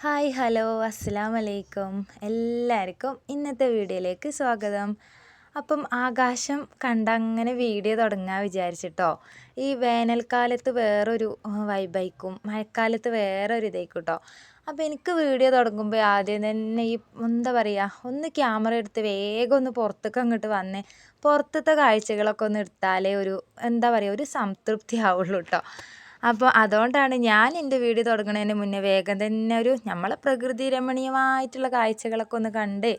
Hi hello അസ്സലാം വലൈക്കും എല്ലാവർക്കും ഇന്നത്തെ വീഡിയോയിലേക്ക് സ്വാഗതം. അപ്പം ആകാശം കണ്ടങ്ങനെ വീഡിയോ തുടങ്ങാൻ വിചാരിച്ചിട്ടോ. ഈ വേനൽക്കാലത്ത് വേറൊരു വൈബായിക്കും മഴക്കാലത്ത് വേറൊരു ഇതായിക്കും കേട്ടോ അപ്പോൾ എനിക്ക് വീഡിയോ തുടങ്ങുമ്പോൾ ആദ്യം തന്നെ ഈ എന്താ പറയുക ഒന്ന് ക്യാമറ എടുത്ത് വേഗം ഒന്ന് പുറത്തേക്ക് അങ്ങോട്ട് വന്ന് പുറത്തത്തെ കാഴ്ചകളൊക്കെ ഒന്ന് എടുത്താലേ ഒരു എന്താ പറയുക ഒരു സംതൃപ്തി ആവുള്ളൂ കേട്ടോ അപ്പോൾ അതുകൊണ്ടാണ് ഞാൻ എന്റെ വീട് തുടങ്ങുന്നതിന് മുന്നേ വേഗം തന്നെ ഒരു നമ്മളെ പ്രകൃതി രമണീയമായിട്ടുള്ള കാഴ്ചകളൊക്കെ ഒന്ന് കണ്ട്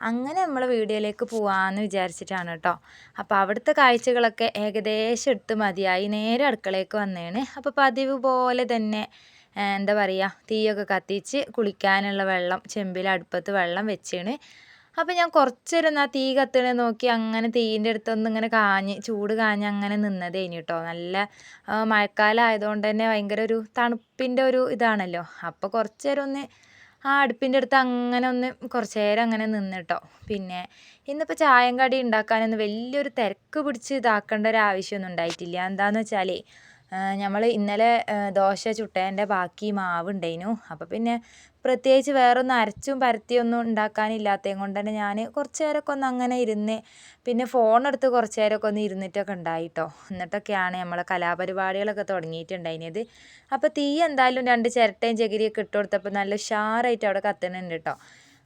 അങ്ങനെ നമ്മൾ വീഡിയോയിലേക്ക് പോകാമെന്ന് വിചാരിച്ചിട്ടാണ് കേട്ടോ. അപ്പോൾ അവിടുത്തെ കാഴ്ചകളൊക്കെ ഏകദേശം എടുത്ത് മതിയായി. നേരെ അടുക്കളയ്ക്ക് വന്നേണ്. അപ്പോൾ പതിവ് പോലെ തന്നെ എന്താ പറയുക തീയൊക്കെ കത്തിച്ച് കുളിക്കാനുള്ള വെള്ളം ചെമ്പിൽ അടുപ്പത്ത് വെള്ളം വെച്ചാണ്. അപ്പോൾ ഞാൻ കുറച്ച് നേരം ആ തീ കത്തണേ നോക്കി അങ്ങനെ തീയിന്റെ അടുത്തൊന്ന് ഇങ്ങനെ കാഞ്ഞ് ചൂട് കാഞ്ഞ് അങ്ങനെ നിന്നതേനി കേട്ടോ നല്ല മഴക്കാലം ആയതുകൊണ്ട് തന്നെ ഭയങ്കര ഒരു തണുപ്പിന്റെ ഒരു ഇതാണല്ലോ. അപ്പോൾ കുറച്ച് നേരം ഒന്ന് ആ അടുപ്പിന്റെ അടുത്ത് അങ്ങനെ ഒന്ന് കുറച്ച് നേരം അങ്ങനെ നിന്നിട്ടോ പിന്നെ ഇന്നിപ്പോൾ ചായം കടി ഉണ്ടാക്കാനൊന്നും വലിയൊരു തിരക്ക് പിടിച്ച് ഇതാക്കേണ്ട ഒരു ആവശ്യമൊന്നും ഉണ്ടായിട്ടില്ല. എന്താണെന്ന് വെച്ചാൽ നമ്മൾ ഇന്നലെ ദോശ ചുട്ടതിന്റെ ബാക്കി മാവ് ഉണ്ടായിനു അപ്പോൾ പിന്നെ പ്രത്യേകിച്ച് വേറൊന്നും അരച്ചും പരത്തിയൊന്നും ഉണ്ടാക്കാനില്ലാത്തത് കൊണ്ട് തന്നെ ഞാൻ കുറച്ച് നേരമൊക്കെ ഒന്ന് അങ്ങനെ ഇരുന്ന് പിന്നെ ഫോണെടുത്ത് കുറച്ച് നേരമൊക്കെ ഒന്ന് ഇരുന്നിട്ടൊക്കെ ഉണ്ടായിട്ടോ. എന്നിട്ടൊക്കെയാണ് നമ്മളെ കലാപരിപാടികളൊക്കെ തുടങ്ങിയിട്ടുണ്ടായിരുന്നത്. അപ്പോൾ തീ എന്തായാലും രണ്ട് ചിരട്ടയും ചകിരിയൊക്കെ ഇട്ട് കൊടുത്തപ്പോൾ നല്ല ഉഷാറായിട്ട് അവിടെ കത്തുന്നുണ്ട് കേട്ടോ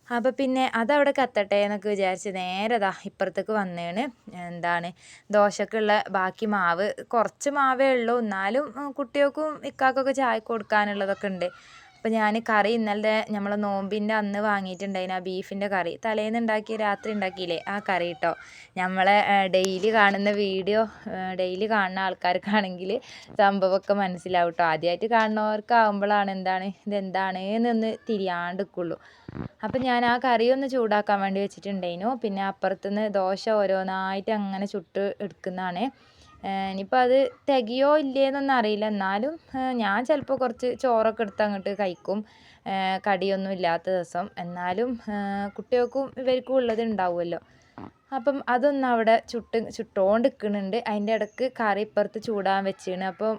അപ്പോൾ പിന്നെ അതവിടെ കത്തട്ടെ എന്നൊക്കെ വിചാരിച്ച് നേരെ ദാ ഇപ്പുറത്തേക്ക് വന്നേണ്. എന്താണ്? ദോശക്കുള്ള ബാക്കി മാവ്. കുറച്ച് മാവേ ഉള്ളൂ. എന്നാലും കുട്ടികൾക്കും ഇക്കാക്കൊക്കെ ചായ കൊടുക്കാനുള്ളതൊക്കെ ഉണ്ട്. അപ്പോൾ ഞാൻ കറി ഇന്നലെ നമ്മളെ നോമ്പിന്റെ അന്ന് വാങ്ങിയിട്ടുണ്ടായിന് ആ ബീഫിന്റെ കറി. തലേന്ന് ഉണ്ടാക്കി രാത്രി ഉണ്ടാക്കിയില്ലേ ആ കറി കേട്ടോ നമ്മളെ ഡെയിലി കാണുന്ന വീഡിയോ ഡെയിലി കാണുന്ന ആൾക്കാർക്കാണെങ്കിൽ സംഭവമൊക്കെ മനസ്സിലാവും കേട്ടോ ആദ്യമായിട്ട് കാണുന്നവർക്കാവുമ്പോഴാണ് എന്താണ് ഇതെന്താണ് എന്നൊന്ന് തിരിയാണ്ടിക്കുള്ളൂ. അപ്പം ഞാൻ ആ കറി ഒന്ന് ചൂടാക്കാൻ വേണ്ടി വെച്ചിട്ടുണ്ടായിരുന്നു പിന്നെ അപ്പുറത്തുനിന്ന് ദോശ ഓരോന്നായിട്ട് അങ്ങനെ ചുട്ട് എടുക്കുന്നതാണ്. ഇനിയിപ്പോൾ അത് തികയോ ഇല്ലയോന്നൊന്നും അറിയില്ല. എന്നാലും ഞാൻ ചിലപ്പോൾ കുറച്ച് ചോറൊക്കെ എടുത്ത് അങ്ങോട്ട് കഴിക്കും. കടിയൊന്നും ഇല്ലാത്ത ദിവസം. എന്നാലും കുട്ടികൾക്കും ഇവർക്കും ഉള്ളത് ഉണ്ടാവുമല്ലോ അപ്പം അതൊന്ന് അവിടെ ചുട്ട് ചുട്ടുകൊണ്ട് നിൽക്കുന്നുണ്ട് അതിന്റെ ഇടയ്ക്ക് കറി ഇപ്പുറത്ത് ചൂടാൻ വെച്ചാണ്. അപ്പം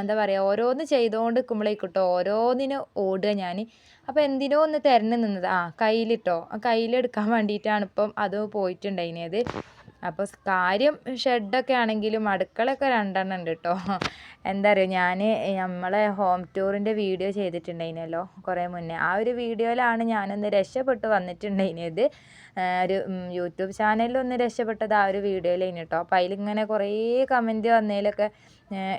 എന്താ പറയുക ഓരോന്ന് ചെയ്തുകൊണ്ട് നിൽക്കുമ്പോഴേക്കും ഓരോന്നിന് ഓടുക ഞാൻ അപ്പോൾ എന്തിനോ ഒന്ന് തിരഞ്ഞു നിന്നത്. ആ കയ്യിലിട്ടോ കയ്യിലെടുക്കാൻ വേണ്ടിയിട്ടാണ് ഇപ്പം അത് പോയിട്ടുണ്ടായിരുന്നത് അപ്പോൾ കാര്യം ഷെഡൊക്കെ ആണെങ്കിലും അടുക്കളയൊക്കെ രണ്ടെണ്ണം ഉണ്ട് കേട്ടോ എന്താ പറയുക ഞാൻ നമ്മളെ ഹോം ടൂറിന്റെ വീഡിയോ ചെയ്തിട്ടുണ്ടായിരുന്നല്ലോ കുറേ മുന്നേ. ആ ഒരു വീഡിയോയിലാണ് ഞാനൊന്ന് രക്ഷപ്പെട്ട് വന്നിട്ടുണ്ടായിരുന്നത് ഒരു യൂട്യൂബ് ചാനലിൽ ഒന്ന് രക്ഷപ്പെട്ടത് ആ ഒരു വീഡിയോയിലായിരുന്നു കേട്ടോ അപ്പോൾ അതിലിങ്ങനെ കുറേ കമന്റ് വന്നതിലൊക്കെ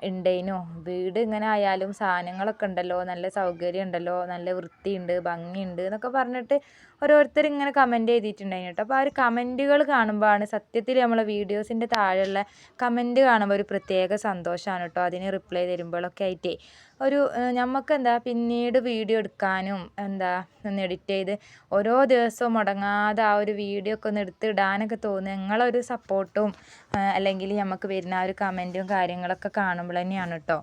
ഉണ്ടായിനു വീട് ഇങ്ങനെ ആയാലും സാധനങ്ങളൊക്കെ ഉണ്ടല്ലോ നല്ല സൗകര്യം ഉണ്ടല്ലോ നല്ല വൃത്തിയുണ്ട് ഭംഗിയുണ്ട് എന്നൊക്കെ പറഞ്ഞിട്ട് ഓരോരുത്തർ ഇങ്ങനെ കമന്റ് ചെയ്തിട്ടുണ്ടായിരുന്നു കേട്ടോ അപ്പോൾ ആ ഒരു കമന്റുകൾ കാണുമ്പോഴാണ് സത്യത്തിൽ നമ്മളെ വീഡിയോസിന്റെ താഴെയുള്ള കമന്റ് കാണുമ്പോൾ ഒരു പ്രത്യേക സന്തോഷമാണ് കേട്ടോ അതിന് റിപ്ലൈ തരുമ്പോഴൊക്കെ ആയിട്ടേ. ഒരു നമുക്ക് എന്താ പിന്നീട് വീഡിയോ എടുക്കാനും എന്താ ഒന്ന് എഡിറ്റ് ചെയ്ത് ഓരോ ദിവസവും മുടങ്ങാതെ ആ ഒരു വീഡിയോ ഒക്കെ ഒന്ന് എടുത്ത് ഇടാനൊക്കെ തോന്നുക നിങ്ങളൊരു സപ്പോർട്ടും അല്ലെങ്കിൽ നമുക്ക് വരുന്ന ആ ഒരു കമന്റും കാര്യങ്ങളൊക്കെ കാണുമ്പോൾ തന്നെയാണ് കേട്ടോ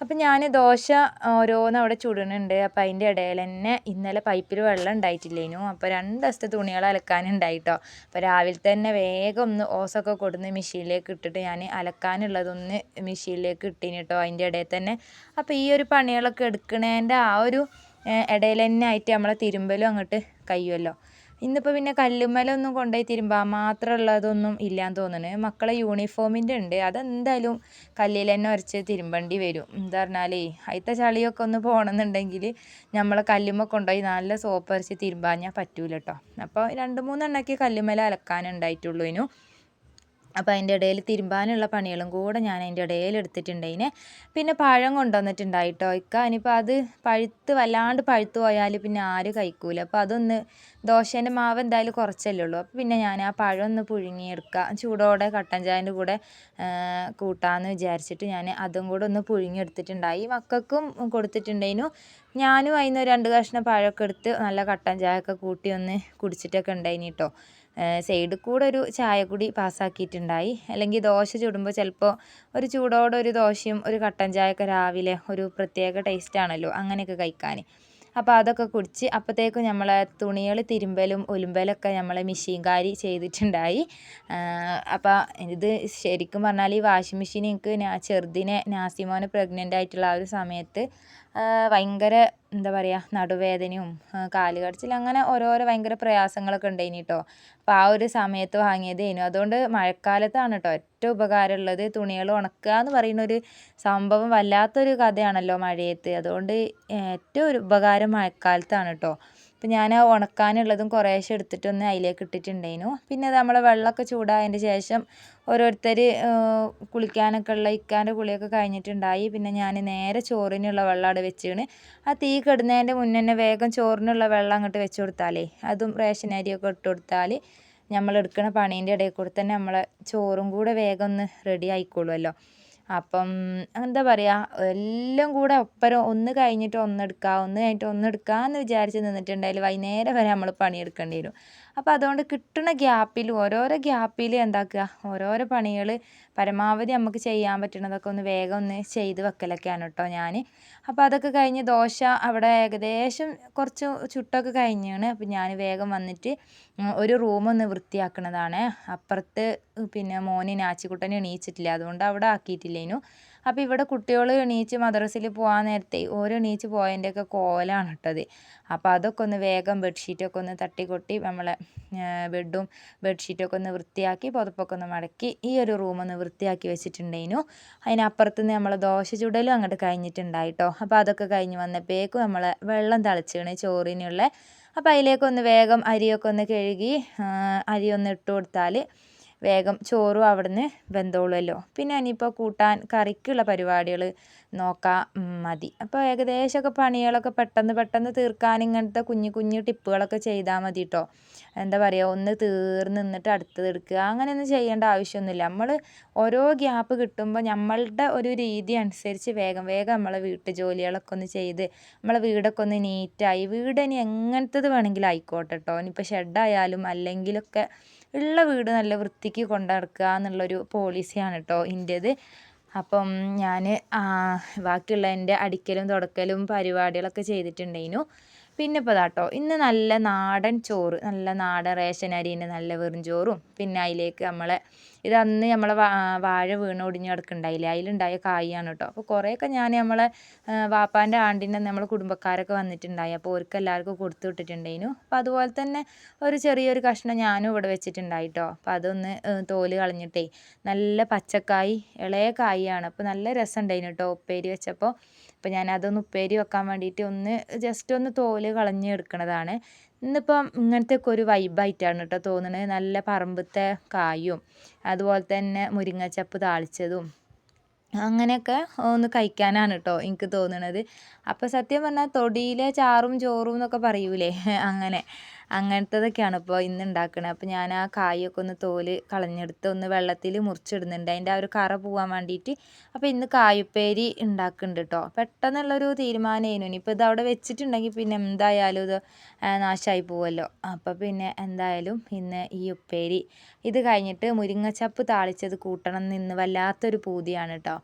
അപ്പം ഞാൻ ദോശ ഓരോന്ന് അവിടെ ചുടുന്നുണ്ട്. അപ്പം അതിന്റെ ഇടയിൽ തന്നെ ഇന്നലെ പൈപ്പിൽ വെള്ളം ഉണ്ടായിട്ടില്ലേനു. അപ്പോൾ രണ്ട് ദിവസത്തെ തുണികൾ അലക്കാനുണ്ടായി കേട്ടോ അപ്പോൾ രാവിലെ തന്നെ വേഗം ഒന്ന് ഓസൊക്കെ കൊടുന്ന് മെഷീനിലേക്ക് ഇട്ടിട്ട് ഞാൻ അലക്കാനുള്ളതൊന്ന് മെഷീനിലേക്ക് ഇട്ടിന് കേട്ടോ അതിന്റെ ഇടയിൽ തന്നെ. അപ്പോൾ ഈ ഒരു പണികളൊക്കെ എടുക്കണേന്റെ ആ ഒരു ഇടയിൽ തന്നെ ആയിട്ട് നമ്മളെ തിരുമ്പലും അങ്ങോട്ട് കഴിയുമല്ലോ. ഇന്നിപ്പോൾ പിന്നെ കല്ലുമ്മലൊന്നും കൊണ്ടുപോയി തിരുമ്പാൻ മാത്രമുള്ളതൊന്നും ഇല്ലയെന്ന് തോന്നുന്നു മക്കളെ യൂണിഫോമിന്റെ ഉണ്ട്. അതെന്തായാലും കല്ലിൽ തന്നെ ഉരച്ച് തിരുമ്പേണ്ടി വരും. എന്താ പറഞ്ഞാലേ അതിലത്തെ ചളിയൊക്കെ ഒന്ന് പോകണമെന്നുണ്ടെങ്കിൽ നമ്മളെ കല്ലുമ്മ കൊണ്ടുപോയി നല്ല സോപ്പ് അരച്ച് തിരുമ്പാഞ്ഞാൽ പറ്റൂല കേട്ടോ അപ്പോൾ രണ്ട് മൂന്നെണ്ണമൊക്കെ കല്ലുമ്മല അലക്കാനുണ്ടായിട്ടുള്ളൂ ഇനു. അപ്പോൾ അതിന്റെ ഇടയിൽ തിരുമ്പാനുള്ള പണികളും കൂടെ ഞാൻ അതിന്റെ ഇടയിൽ എടുത്തിട്ടുണ്ടായിനെ. പിന്നെ പഴം കൊണ്ടുവന്നിട്ടുണ്ടായിട്ടോ ഇക്ക. ഇനിയിപ്പോൾ അത് പഴുത്ത് വല്ലാണ്ട് പഴുത്ത് പോയാൽ പിന്നെ ആരും കഴിക്കൂല. അപ്പോൾ അതൊന്ന് ദോശേന്റെ മാവ് എന്തായാലും കുറച്ചല്ലേ ഉള്ളൂ. അപ്പോൾ പിന്നെ ഞാൻ ആ പഴം ഒന്ന് പുഴുങ്ങിയെടുക്കുക ചൂടോടെ കട്ടൻ ചായന്റെ കൂടെ കൂട്ടാമെന്ന് വിചാരിച്ചിട്ട് ഞാൻ അതും കൂടെ ഒന്ന് പുഴുങ്ങിയെടുത്തിട്ടുണ്ടായി മക്കൾക്കും കൊടുത്തിട്ടുണ്ടായിനു. ഞാനും അതിന് രണ്ട് കഷ്ണം പഴമൊക്കെ എടുത്ത് നല്ല കട്ടൻ ചായ ഒക്കെ കൂട്ടി ഒന്ന് കുടിച്ചിട്ടൊക്കെ ഉണ്ടായിനി കേട്ടോ. സൈഡിൽ കൂടെ ഒരു ചായ കൂടി പാസ്സാക്കിയിട്ടുണ്ടായി. അല്ലെങ്കിൽ ദോശ ചുടുമ്പോൾ ചിലപ്പോൾ ഒരു ചൂടോടെ ഒരു ദോശയും ഒരു കട്ടൻ ചായയൊക്കെ രാവിലെ ഒരു പ്രത്യേക ടേസ്റ്റാണല്ലോ അങ്ങനെയൊക്കെ കഴിക്കാൻ. അപ്പോൾ അതൊക്കെ കുടിച്ച് അപ്പോഴത്തേക്കും നമ്മളെ തുണികൾ തിരുമ്പലും ഒലുമ്പലൊക്കെ നമ്മളെ മെഷീൻകാരി ചെയ്തിട്ടുണ്ടായി. അപ്പോൾ ഇത് ശരിക്കും പറഞ്ഞാൽ ഈ വാഷിംഗ് മെഷീൻ എനിക്ക് ചെറുതിനെ നാസിമോനെ പ്രഗ്നന്റ് ആയിട്ടുള്ള ആ ഒരു സമയത്ത് ഭയങ്കര എന്താ പറയുക നടുവേദനയും കാൽ കടച്ചിൽ അങ്ങനെ ഓരോരോ ഭയങ്കര പ്രയാസങ്ങളൊക്കെ ഉണ്ടായിനി കേട്ടോ അപ്പോൾ ആ ഒരു സമയത്ത് വാങ്ങിയതേനു. അതുകൊണ്ട് മഴക്കാലത്താണ് കേട്ടോ ഏറ്റവും ഉപകാരമുള്ളത് തുണികൾ ഉണക്കുക എന്ന് പറയുന്ന ഒരു സംഭവം വല്ലാത്തൊരു കഥയാണല്ലോ മഴയത്ത്. അതുകൊണ്ട് ഏറ്റവും ഒരു ഉപകാരം മഴക്കാലത്താണ് കേട്ടോ അപ്പോൾ ഞാൻ ഉണക്കാനുള്ളതും കുറേശ്ശെ എടുത്തിട്ടൊന്ന് അതിലേക്ക് ഇട്ടിട്ടുണ്ടായിനു പിന്നെ നമ്മളെ വെള്ളമൊക്കെ ചൂടായതിന്റെ ശേഷം ഓരോരുത്തർ കുളിക്കാനൊക്കെ ഉള്ള ഇക്കാന്റെ കുളിയൊക്കെ കഴിഞ്ഞിട്ടുണ്ടായി. പിന്നെ ഞാൻ നേരെ ചോറിനുള്ള വെള്ളം അവിടെ വെച്ചാണ്. ആ തീ കെടുന്നതിന്റെ മുന്നേ തന്നെ വേഗം ചോറിനുള്ള വെള്ളം അങ്ങോട്ട് വെച്ച് കൊടുത്താലേ അതും റേഷൻ അരിയൊക്കെ ഇട്ട് കൊടുത്താൽ നമ്മൾ എടുക്കുന്ന പണീന്റെ ഇടയിൽ കൂടെ തന്നെ നമ്മളെ ചോറും കൂടെ വേഗം ഒന്ന് റെഡി ആയിക്കോളുമല്ലോ അപ്പം എന്താ പറയുക എല്ലാം കൂടെ ഒപ്പരം ഒന്ന് കഴിഞ്ഞിട്ട് ഒന്നെടുക്കാം ഒന്ന് കഴിഞ്ഞിട്ട് ഒന്നെടുക്കുക എന്ന് വിചാരിച്ച് നിന്നിട്ടുണ്ടെങ്കിൽ വൈകുന്നേരം വരെ നമ്മൾ പണിയെടുക്കേണ്ടി വരും. അപ്പോൾ അതുകൊണ്ട് കിട്ടുന്ന ഗ്യാപ്പിൽ ഓരോരോ ഗ്യാപ്പിൽ എന്താക്കുക? ഓരോരോ പണികൾ പരമാവധി നമുക്ക് ചെയ്യാൻ പറ്റുന്നതൊക്കെ ഒന്ന് വേഗം ഒന്ന് ചെയ്ത് വെക്കലൊക്കെയാണ് കേട്ടോ ഞാൻ അപ്പോൾ അതൊക്കെ കഴിഞ്ഞ് ദോശ അവിടെ ഏകദേശം കുറച്ച് ചുട്ടൊക്കെ കഴിഞ്ഞാണ്. അപ്പോൾ ഞാൻ വേഗം വന്നിട്ട് ഒരു റൂമൊന്ന് വൃത്തിയാക്കുന്നതാണ് അപ്പുറത്ത് പിന്നെ മോന് നാച്ചിക്കുട്ടനെ എണീച്ചിട്ടില്ല. അതുകൊണ്ട് അവിടെ ആക്കിയിട്ടില്ലേനു. അപ്പോൾ ഇവിടെ കുട്ടികൾ എണീച്ച് മദ്രസയിൽ പോകാൻ നേരത്തെ ഓരോ എണീച്ച് പോയതിന്റെയൊക്കെ കോലാണ് ഇട്ടത് അപ്പോൾ അതൊക്കെ ഒന്ന് വേഗം ബെഡ്ഷീറ്റൊക്കെ ഒന്ന് തട്ടിക്കൊട്ടി നമ്മളെ ബെഡും ബെഡ്ഷീറ്റൊക്കെ ഒന്ന് വൃത്തിയാക്കി പുതപ്പൊക്കെ ഒന്ന് മടക്കി ഈ ഒരു റൂമൊന്ന് വൃത്തിയാക്കി വെച്ചിട്ടുണ്ടായിരുന്നു. അതിനപ്പുറത്ത് നിന്ന് നമ്മൾ ദോശ ചുടലും അങ്ങോട്ട് കഴിഞ്ഞിട്ടുണ്ടായിട്ടോ അപ്പോൾ അതൊക്കെ കഴിഞ്ഞ് വന്നപ്പോഴേക്കും നമ്മൾ വെള്ളം തിളച്ചാണ് ചോറിനുള്ള അപ്പോൾ അതിലേക്കൊന്ന് വേഗം അരിയൊക്കെ ഒന്ന് കഴുകി അരി ഒന്ന് ഇട്ട് കൊടുത്താൽ വേഗം ചോറും അവിടുന്ന് വെന്തോളുമല്ലോ പിന്നെ ഇനിയിപ്പോൾ കൂട്ടാൻ കറിക്കുള്ള പരിപാടികൾ നോക്കാൻ മതി. അപ്പോൾ ഏകദേശമൊക്കെ പണികളൊക്കെ പെട്ടെന്ന് പെട്ടെന്ന് തീർക്കാൻ ഇങ്ങനത്തെ കുഞ്ഞു കുഞ്ഞു ടിപ്പുകളൊക്കെ ചെയ്താൽ മതി കേട്ടോ എന്താ പറയുക ഒന്ന് തീർന്ന് നിന്നിട്ട് അടുത്തത് എടുക്കുക. അങ്ങനെയൊന്നും ചെയ്യേണ്ട ആവശ്യമൊന്നുമില്ല. നമ്മൾ ഓരോ ഗ്യാപ്പ് കിട്ടുമ്പോൾ നമ്മളുടെ ഒരു രീതി അനുസരിച്ച് വേഗം വേഗം നമ്മളെ വീട്ടു ജോലികളൊക്കെ ഒന്ന് ചെയ്ത് നമ്മളെ വീടൊക്കെ ഒന്ന് നീറ്റായി. വീട് ഇനി എങ്ങനത്തത് വേണമെങ്കിലും ആയിക്കോട്ടെ കേട്ടോ ഇനിയിപ്പോൾ ഷെഡായാലും അല്ലെങ്കിലൊക്കെ ഉള്ള വീട് നല്ല വൃത്തിക്ക് കൊണ്ടു നടക്കുക എന്നുള്ളൊരു പോളിസിയാണ് കേട്ടോ എന്റേത് അപ്പം ഞാൻ ബാക്കിയുള്ള എന്റെ അടിക്കലും തുടക്കലും പരിപാടികളൊക്കെ ചെയ്തിട്ടുണ്ടായിരുന്നു. പിന്നെ ഇപ്പോൾ ഇതാട്ടോ ഇന്ന് നല്ല നാടൻ ചോറ് നല്ല നാടൻ റേഷൻ അരീന്റെ നല്ല വെറും ചോറും. പിന്നെ അതിലേക്ക് നമ്മളെ ഇത് അന്ന് നമ്മളെ വാഴ വീണ് ഒടിഞ്ഞ് കിടക്കുന്നുണ്ടായില്ലേ അതിലുണ്ടായ കായാണ് കേട്ടോ അപ്പോൾ കുറേയൊക്കെ ഞാൻ നമ്മളെ വാപ്പാന്റെ ആണ്ടിന്റെ നമ്മളെ കുടുംബക്കാരൊക്കെ വന്നിട്ടുണ്ടായി. അപ്പോൾ അവർക്ക് എല്ലാവർക്കും കൊടുത്തു വിട്ടിട്ടുണ്ടായിരുന്നു അപ്പോൾ അതുപോലെ തന്നെ ഒരു ചെറിയൊരു കഷ്ണം ഞാനും ഇവിടെ വെച്ചിട്ടുണ്ടായി കേട്ടോ അപ്പോൾ അതൊന്ന് തോൽ കളഞ്ഞിട്ടേ നല്ല പച്ചക്കായി ഇളയ കായാണ്. അപ്പോൾ നല്ല രസം ഉണ്ടായിരുന്നു കേട്ടോ ഉപ്പേരി വെച്ചപ്പോൾ അപ്പോൾ ഞാൻ അതൊന്ന് ഉപ്പേരി വെക്കാൻ വേണ്ടിയിട്ട് ഒന്ന് ജസ്റ്റ് ഒന്ന് തോൽ കളഞ്ഞ് എടുക്കണതാണ്. ഇന്നിപ്പം ഇങ്ങനത്തെ ഇങ്ങനത്തെയൊക്കെ ഒരു വൈബായിട്ടാണ് കേട്ടോ തോന്നുന്നത് നല്ല പറമ്പത്തെ കായും അതുപോലെ തന്നെ മുരിങ്ങച്ചപ്പ് താളിച്ചതും അങ്ങനെയൊക്കെ ഒന്ന് കഴിക്കാനാണ് കേട്ടോ എനിക്ക് തോന്നണത്. അപ്പോൾ സത്യം പറഞ്ഞാൽ തൊടിയിലെ ചാറും ചോറും എന്നൊക്കെ പറയൂലേ? അങ്ങനെ. അങ്ങനത്തതൊക്കെയാണ് ഇപ്പോൾ ഇന്ന് ഉണ്ടാക്കുന്നത് അപ്പോൾ ഞാൻ ആ കായൊക്കെ ഒന്ന് തോൽ കളഞ്ഞെടുത്ത് ഒന്ന് വെള്ളത്തിൽ മുറിച്ചിടുന്നുണ്ട്. അതിന്റെ ആ ഒരു കറ പോകാൻ വേണ്ടിയിട്ട് അപ്പോൾ ഇന്ന് കായുപ്പേരി ഉണ്ടാക്കുന്നുണ്ട് കേട്ടോ പെട്ടെന്നുള്ളൊരു തീരുമാനമായിരുന്നു ഇനിയിപ്പോൾ ഇത് അവിടെ വെച്ചിട്ടുണ്ടെങ്കിൽ പിന്നെ എന്തായാലും ഇത് നാശമായി പോവുമല്ലോ അപ്പോൾ പിന്നെ എന്തായാലും ഇന്ന് ഈ ഉപ്പേരി ഇത് കഴിഞ്ഞിട്ട് മുരിങ്ങച്ചപ്പ് താളിച്ചത് കൂട്ടണം നിന്ന് വല്ലാത്തൊരു പൂതിയാണ് കേട്ടോ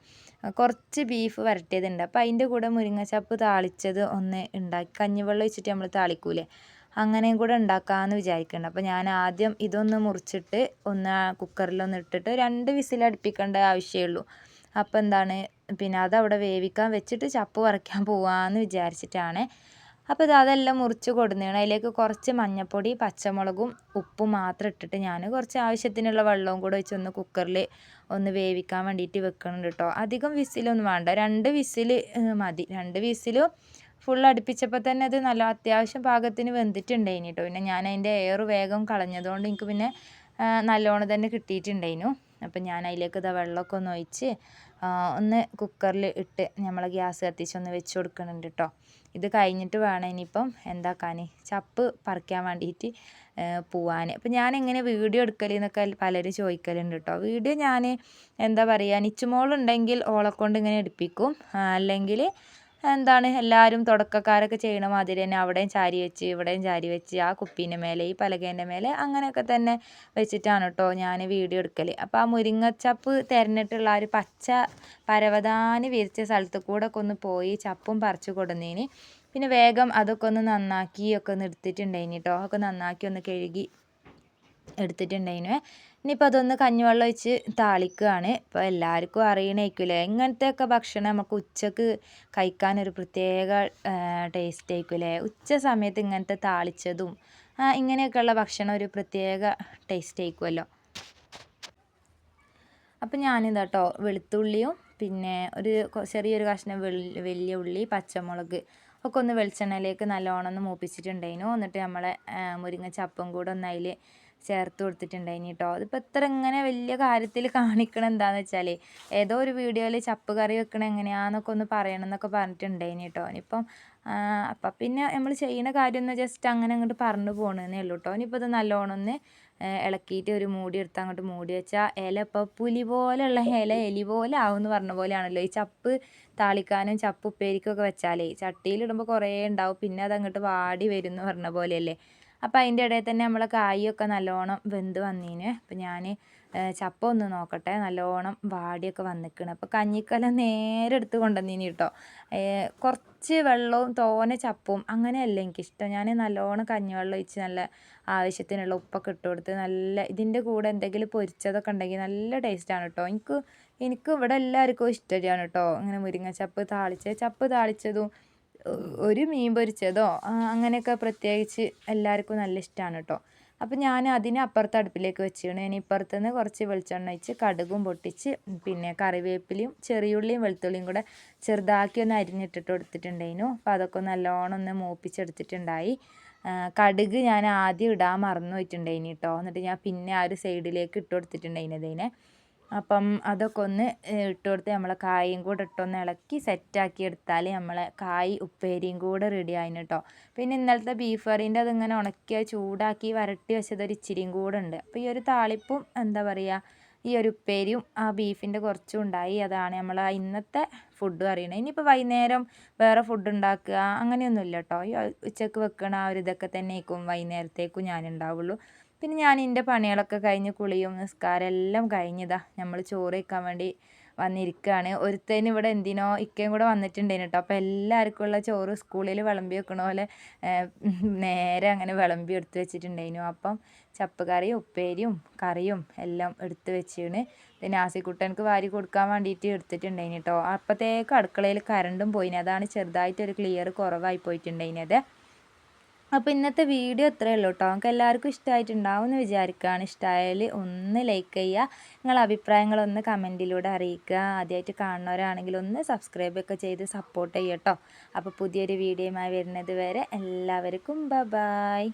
കുറച്ച് ബീഫ് വരട്ടിയതുണ്ട്. അപ്പോൾ അതിന്റെ കൂടെ മുരിങ്ങച്ചപ്പ് താളിച്ചത് ഒന്ന് ഉണ്ടാക്കി കഞ്ഞിവെള്ളം വെച്ചിട്ട് നമ്മൾ താളിക്കൂലേ? അങ്ങനെയും കൂടെ ഉണ്ടാക്കാമെന്ന് വിചാരിക്കുന്നുണ്ട് അപ്പോൾ ഞാൻ ആദ്യം ഇതൊന്ന് മുറിച്ചിട്ട് ഒന്ന് കുക്കറിലൊന്ന് ഇട്ടിട്ട് രണ്ട് വിസിൽ അടുപ്പിക്കേണ്ട ഉള്ളൂ. അപ്പോൾ എന്താണ്? പിന്നെ അതവിടെ വേവിക്കാൻ വെച്ചിട്ട് ചപ്പ് പറിക്കാൻ പോവാമെന്ന് വിചാരിച്ചിട്ടാണ്. അപ്പോൾ ഇത് അതെല്ലാം മുറിച്ച് കൊടുന്നതാണ്. അതിലേക്ക് കുറച്ച് മഞ്ഞൾപ്പൊടി പച്ചമുളകും ഉപ്പും മാത്രം ഇട്ടിട്ട് ഞാൻ കുറച്ച് ആവശ്യത്തിനുള്ള വെള്ളവും കൂടെ വെച്ച് ഒന്ന് കുക്കറിൽ ഒന്ന് വേവിക്കാൻ വേണ്ടിയിട്ട് വെക്കുന്നുണ്ട് കേട്ടോ അധികം വിസിലൊന്നും വേണ്ട. രണ്ട് വിസിൽ മതി. രണ്ട് വിസിലും ഫുൾ അടുപ്പിച്ചപ്പോൾ തന്നെ അത് നല്ല അത്യാവശ്യം പാകത്തിന് വെന്തിട്ടുണ്ടായിന് കേട്ടോ പിന്നെ ഞാൻ അതിന്റെ എയർ വേഗം കളഞ്ഞതുകൊണ്ട് എനിക്ക് പിന്നെ നല്ലോണം തന്നെ കിട്ടിയിട്ടുണ്ടായിരുന്നു അപ്പം ഞാൻ അതിലേക്ക് ഇതാ വെള്ളമൊക്കെ ഒന്ന് ഒഴിച്ച് ഒന്ന് കുക്കറിൽ ഇട്ട് നമ്മൾ ഗ്യാസ് കത്തിച്ച് ഒന്ന് വെച്ച് കൊടുക്കുന്നുണ്ട് കേട്ടോ ഇത് കഴിഞ്ഞിട്ട് വേണം ഇനിയിപ്പം എന്താക്കാൻ ചപ്പ് പറിക്കാൻ വേണ്ടിയിട്ട് പോവാൻ അപ്പം ഞാൻ എങ്ങനെ വീഡിയോ എടുക്കലെന്നൊക്കെ പലരും ചോദിക്കലുണ്ട് കേട്ടോ വീഡിയോ ഞാൻ എന്താ പറയുക നിച്ചുമോളുണ്ടെങ്കിൽ ഓളെ ഇങ്ങനെ എടുപ്പിക്കും. അല്ലെങ്കിൽ എന്താണ്? എല്ലാവരും തുടക്കക്കാരൊക്കെ ചെയ്യണ മാതിരി തന്നെ അവിടെയും ചാരി വെച്ച് ഇവിടെയും ചാരി വെച്ച് ആ കുപ്പീന്റെ മേലെ ഈ പലകേന്റെ മേലെ അങ്ങനെയൊക്കെ തന്നെ വെച്ചിട്ടാണ് കേട്ടോ ഞാൻ വീഡിയോ എടുക്കൽ അപ്പോൾ ആ മുരിങ്ങച്ചപ്പ് തിരഞ്ഞിട്ടുള്ള ആ ഒരു പച്ച പരവതാനി വിരിച്ച സ്ഥലത്ത് കൂടെ ഒക്കെ ഒന്ന് പോയി ചപ്പും പറിച്ചു കൊടുന്നതിന് പിന്നെ വേഗം അതൊക്കെ ഒന്ന് നന്നാക്കി ഒക്കെ ഒന്ന് എടുത്തിട്ടുണ്ടായിന് കേട്ടോ ഒക്കെ നന്നാക്കി ഒന്ന് കഴുകി എടുത്തിട്ടുണ്ടായിന്. ഇനിയിപ്പോൾ അതൊന്ന് കഞ്ഞിവെള്ളം ഒഴിച്ച് താളിക്കുകയാണ്. ഇപ്പോൾ എല്ലാവർക്കും അറിയണേക്കില്ലേ? ഇങ്ങനത്തെയൊക്കെ ഭക്ഷണം നമുക്ക് ഉച്ചയ്ക്ക് കഴിക്കാനൊരു പ്രത്യേക ടേസ്റ്റ് ആയിരിക്കില്ലേ ഉച്ച സമയത്ത് ഇങ്ങനത്തെ താളിച്ചതും ഇങ്ങനെയൊക്കെയുള്ള ഭക്ഷണം ഒരു പ്രത്യേക ടേസ്റ്റ് ആയിരിക്കുമല്ലോ അപ്പം ഞാനിതാ കേട്ടോ വെളുത്തുള്ളിയും പിന്നെ ഒരു ചെറിയൊരു കഷ്ണം വലിയ ഉള്ളി പച്ചമുളക് ഒക്കെ ഒന്ന് വെളിച്ചെണ്ണയിലേക്ക് നല്ലോണം ഒന്ന് മൂപ്പിച്ചിട്ടുണ്ടായിരുന്നു. എന്നിട്ട് നമ്മളെ മുരിങ്ങ ചപ്പും കൂടെ ഒന്ന് അതിൽ ചേർത്ത് കൊടുത്തിട്ടുണ്ടായിനി കേട്ടോ അതിപ്പോൾ ഇത്ര ഇങ്ങനെ വലിയ കാര്യത്തിൽ കാണിക്കണം എന്താണെന്ന് വെച്ചാൽ ഏതോ ഒരു വീഡിയോയിൽ ചപ്പ് കറി വെക്കണം എങ്ങനെയാണെന്നൊക്കെ ഒന്ന് പറയണം എന്നൊക്കെ പറഞ്ഞിട്ടുണ്ടായിനി കേട്ടോ ഇനിയിപ്പം അപ്പം പിന്നെ നമ്മൾ ചെയ്യുന്ന കാര്യം ഒന്ന് ജസ്റ്റ് അങ്ങനെ അങ്ങോട്ട് പറഞ്ഞു പോകണമെന്നേ ഉള്ളൂ കേട്ടോ ഇനിയിപ്പോൾ ഇത് നല്ലോണം ഒന്ന് ഇളക്കിയിട്ട് ഒരു മൂടി എടുത്ത് അങ്ങോട്ട് മൂടി വെച്ചാൽ ഇല ഇപ്പോൾ പുലി പോലെയുള്ള ഇല എലി പോലെ ആവും എന്ന് പറഞ്ഞ പോലെയാണല്ലോ. ഈ ചപ്പ് താളിക്കാനും ചപ്പ് ഉപ്പേരിക്കൊക്കെ വെച്ചാലേ ചട്ടിയിലിടുമ്പോൾ കുറേ ഉണ്ടാവും. പിന്നെ അത് അങ്ങോട്ട് വാടി വരും എന്ന് പറഞ്ഞ പോലെയല്ലേ. അപ്പോൾ അതിന്റെ ഇടയിൽ തന്നെ നമ്മൾ കായൊക്കെ നല്ലോണം വെന്ത് വന്നീന്. അപ്പോൾ ഞാൻ ചപ്പ ഒന്ന് നോക്കട്ടെ. നല്ലോണം വാടിയൊക്കെ വന്നിക്കണം. അപ്പോൾ കഞ്ഞിക്കല നേരെ എടുത്ത് കൊണ്ടുവന്നീനി കേട്ടോ കുറച്ച് വെള്ളവും തോനെ ചപ്പും അങ്ങനെയല്ല എനിക്കിഷ്ടം. ഞാൻ നല്ലോണം കഞ്ഞിവെള്ളം ഒഴിച്ച് നല്ല ആവശ്യത്തിനുള്ള ഉപ്പൊക്കെ ഇട്ട് കൊടുത്ത് നല്ല ഇതിന്റെ കൂടെ എന്തെങ്കിലും പൊരിച്ചതൊക്കെ ഉണ്ടെങ്കിൽ നല്ല ടേസ്റ്റാണ് കേട്ടോ എനിക്ക് എനിക്ക് ഇവിടെ എല്ലാവർക്കും ഇഷ്ടമാണ് കേട്ടോ ഇങ്ങനെ മുരിങ്ങ ചപ്പ് താളിച്ച് ചപ്പ് താളിച്ചതും ഒരു മീൻ പൊരിച്ചതോ അങ്ങനെയൊക്കെ പ്രത്യേകിച്ച് എല്ലാവർക്കും നല്ല ഇഷ്ടമാണ് കേട്ടോ അപ്പോൾ ഞാൻ അതിനെ അപ്പുറത്തെ അടുപ്പിലേക്ക് വെച്ചിരുന്നു. ഇനി ഇപ്പുറത്തുനിന്ന് കുറച്ച് വെളിച്ചെണ്ണ ഒഴിച്ച് കടുകും പൊട്ടിച്ച് പിന്നെ കറിവേപ്പിലയും ചെറിയുള്ളിയും വെളുത്തുള്ളിയും കൂടെ ചെറുതാക്കി ഒന്ന് അരിഞ്ഞിട്ടിട്ട് കൊടുത്തിട്ടുണ്ടായിരുന്നു. അപ്പോൾ അതൊക്കെ നല്ലോണം ഒന്ന് മൂപ്പിച്ചെടുത്തിട്ടുണ്ടായി. കടുക് ഞാൻ ആദ്യം ഇടാൻ മറന്നു പോയിട്ടുണ്ടായിനി കേട്ടോ എന്നിട്ട് ഞാൻ പിന്നെ ആ ഒരു സൈഡിലേക്ക് ഇട്ട് കൊടുത്തിട്ടുണ്ടായിന് അപ്പം അതൊക്കെ ഒന്ന് ഇട്ട് കൊടുത്ത് നമ്മളെ കായും കൂടെ ഇട്ടൊന്ന് ഇളക്കി സെറ്റാക്കി എടുത്താൽ നമ്മളെ കായ് ഉപ്പേരിയും കൂടെ റെഡി ആയിന് കേട്ടോ പിന്നെ ഇന്നലത്തെ ബീഫ് കറീന്റെ അതിങ്ങനെ ഉണക്കി ചൂടാക്കി വരട്ടി വെച്ചത് ഒരു ഇച്ചിരിയും കൂടെ ഉണ്ട്. അപ്പോൾ ഈ ഒരു താളിപ്പും എന്താ പറയുക ഈ ഒരു ഉപ്പേരിയും ആ ബീഫിന്റെ കുറച്ചും ഉണ്ടായി. അതാണ് നമ്മൾ ഇന്നത്തെ ഫുഡ് അറിയണത് ഇനിയിപ്പോൾ വൈകുന്നേരം വേറെ ഫുഡ് ഉണ്ടാക്കുക അങ്ങനെയൊന്നുമില്ല കേട്ടോ ഈ ഉച്ചയ്ക്ക് വെക്കണ ആ ഒരു ഇതൊക്കെ തന്നെ ആയിരിക്കും വൈകുന്നേരത്തേക്കും ഞാൻ ഉണ്ടാവുള്ളൂ പിന്നെ ഞാൻ എന്റെ പണികളൊക്കെ കഴിഞ്ഞ് കുളിയും നിസ്കാരം എല്ലാം കഴിഞ്ഞതാ. നമ്മൾ ചോറ് വയ്ക്കാൻ വേണ്ടി വന്നിരിക്കുകയാണ് ഒരുത്തേന് ഇവിടെ എന്തിനോ ഇക്കയും കൂടെ വന്നിട്ടുണ്ടായിരുന്നു കേട്ടോ അപ്പോൾ എല്ലാവർക്കും ഉള്ള ചോറ് സ്കൂളിൽ വിളമ്പി വെക്കണ പോലെ നേരെ അങ്ങനെ വിളമ്പി എടുത്ത് വെച്ചിട്ടുണ്ടായിരുന്നു അപ്പം ചപ്പ് ഉപ്പേരിയും കറിയും എല്ലാം എടുത്ത് വെച്ചിരുന്നു പിന്നെ ആസിക്കുട്ടനക്ക് വാരി കൊടുക്കാൻ വേണ്ടിയിട്ട് എടുത്തിട്ടുണ്ടായിരുന്നു കേട്ടോ അപ്പോഴത്തേക്ക് അടുക്കളയിൽ കറണ്ടും പോയിന്. അതാണ് ചെറുതായിട്ടൊരു ക്ലിയർ കുറവായി പോയിട്ടുണ്ടായിനത് അപ്പോൾ ഇന്നത്തെ വീഡിയോ ഇത്രയേ ഉള്ളൂ കേട്ടോ നമുക്ക് എല്ലാവർക്കും ഇഷ്ടമായിട്ടുണ്ടാവും എന്ന് വിചാരിക്കുകയാണ്. ഇഷ്ടമായാൽ ഒന്ന് ലൈക്ക് ചെയ്യുക. നിങ്ങളുടെ അഭിപ്രായങ്ങളൊന്ന് കമന്റിലൂടെ അറിയിക്കുക. ആദ്യമായിട്ട് കാണുന്നവരാണെങ്കിൽ ഒന്ന് സബ്സ്ക്രൈബ് ഒക്കെ ചെയ്ത് സപ്പോർട്ട് ചെയ്യുക കേട്ടോ അപ്പോൾ പുതിയൊരു വീഡിയോയുമായി വരുന്നത് വരെ എല്ലാവർക്കും ബ ബായ്